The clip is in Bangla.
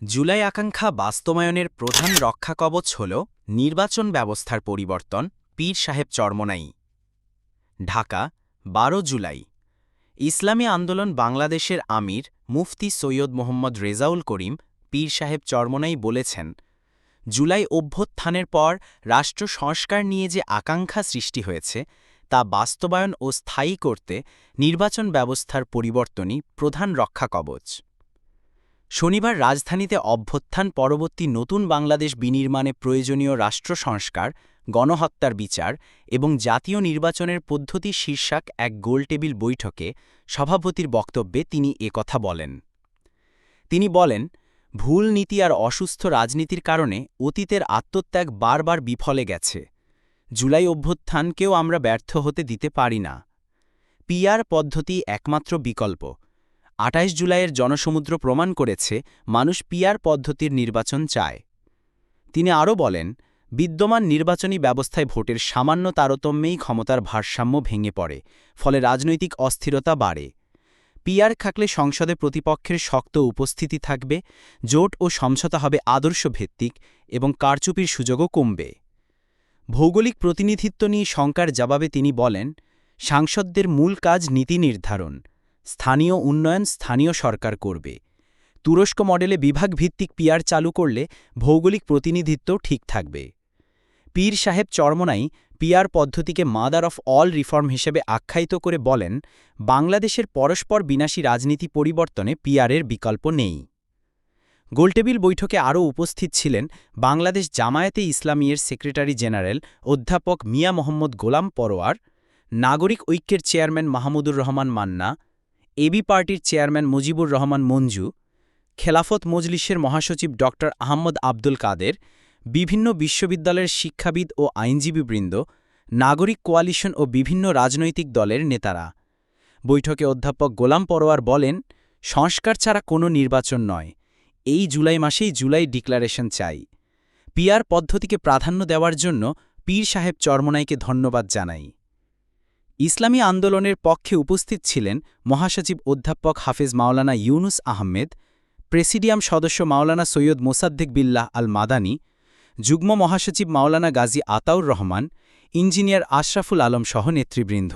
জুলাই আকাঙ্ক্ষা বাস্তবায়নের প্রধান রক্ষাকবচ হল নির্বাচন ব্যবস্থার পরিবর্তন, পীর সাহেব চরমনাই। ঢাকা, বারো জুলাই। ইসলামী আন্দোলন বাংলাদেশের আমির মুফতি সৈয়দ মোহাম্মদ রেজাউল করিম পীর সাহেব চরমনাই বলেছেন, জুলাই অভ্যুত্থানের পর রাষ্ট্র সংস্কার নিয়ে যে আকাঙ্ক্ষা সৃষ্টি হয়েছে, তা বাস্তবায়ন ও স্থায়ী করতে নির্বাচন ব্যবস্থার পরিবর্তনই প্রধান রক্ষাকবচ শনিবার রাজধানীতে অভ্যুত্থান, পরবর্তী নতুন বাংলাদেশ বিনির্মাণে প্রয়োজনীয় রাষ্ট্র সংস্কার, গণহত্যার বিচার এবং জাতীয় নির্বাচনের পদ্ধতি শীর্ষক এক গোলটেবিল বৈঠকে সভাপতির বক্তব্যে তিনি একথা বলেন। তিনি বলেন, ভুল নীতি আর অসুস্থ রাজনীতির কারণে অতীতের আত্মত্যাগ বারবার বিফলে গেছে। জুলাই অভ্যুত্থানকেও আমরা ব্যর্থ হতে দিতে পারি না। পিয়ার পদ্ধতি একমাত্র বিকল্প। আটাইশ জুলাইয়ের জনসমুদ্র প্রমাণ করেছে মানুষ পিয়ার পদ্ধতির নির্বাচন চায়। তিনি আরও বলেন, বিদ্যমান নির্বাচনী ব্যবস্থায় ভোটের সামান্য তারতম্যেই ক্ষমতার ভারসাম্য ভেঙে পড়ে, ফলে রাজনৈতিক অস্থিরতা বাড়ে। পিয়ার থাকলে সংসদে প্রতিপক্ষের শক্ত উপস্থিতি থাকবে, জোট ও সমঝোতা হবে আদর্শ ভিত্তিক এবং কারচুপির সুযোগও কমবে। ভৌগোলিক প্রতিনিধিত্ব নিয়ে শঙ্কার জবাবে তিনি বলেন, সাংসদদের মূল কাজ নীতি নির্ধারণ। স্থানীয় উন্নয়ন স্থানীয় সরকার করবে। তুরস্ক মডেলে বিভাগভিত্তিক পিয়ার চালু করলে ভৌগোলিক প্রতিনিধিত্ব ঠিক থাকবে। পীর সাহেব চরমনাই পিয়ার পদ্ধতিকে মাদার অফ অল রিফর্ম হিসেবে আখ্যায়িত করে বলেন, বাংলাদেশের পরস্পর বিনাশী রাজনীতি পরিবর্তনে পিয়ারের বিকল্প নেই। গোলটেবিল বৈঠকে আরও উপস্থিত ছিলেন বাংলাদেশ জামায়াতে ইসলামীর সেক্রেটারি জেনারেল অধ্যাপক মিয়া মোহাম্মদ গোলাম পরোয়ার, নাগরিক ঐক্যের চেয়ারম্যান মাহমুদুর রহমান মান্না এবি পার্টির চেয়ারম্যান মুজিবুর রহমান মঞ্জু, খেলাফত মজলিসের মহাসচিব ড আহম্মদ আব্দুল কাদের, বিভিন্ন বিশ্ববিদ্যালয়ের শিক্ষাবিদ ও আইনজীবীবৃন্দ, নাগরিক কোয়ালিশন ও বিভিন্ন রাজনৈতিক দলের নেতারা। বৈঠকে অধ্যাপক গোলাম পরোয়ার বলেন, সংস্কার ছাড়া কোনো নির্বাচন নয়। এই জুলাই মাসেই জুলাই ডিক্লারেশন চাই। পিআর পদ্ধতিকে প্রাধান্য দেওয়ার জন্য পীর সাহেব চরমনাইকে ধন্যবাদ জানাই। ইসলামী আন্দোলনের পক্ষে উপস্থিত ছিলেন মহাসচিব অধ্যাপক হাফেজ মাওলানা ইউনুস আহমেদ, প্রেসিডিয়াম সদস্য মাওলানা সৈয়দ মোসাদ্দিক বিল্লাহ আল মাদানী যুগ্ম মহাসচিব মাওলানা গাজী আতাউর রহমান, ইঞ্জিনিয়ার আশরাফুল আলম সহ নেতৃবৃন্দ।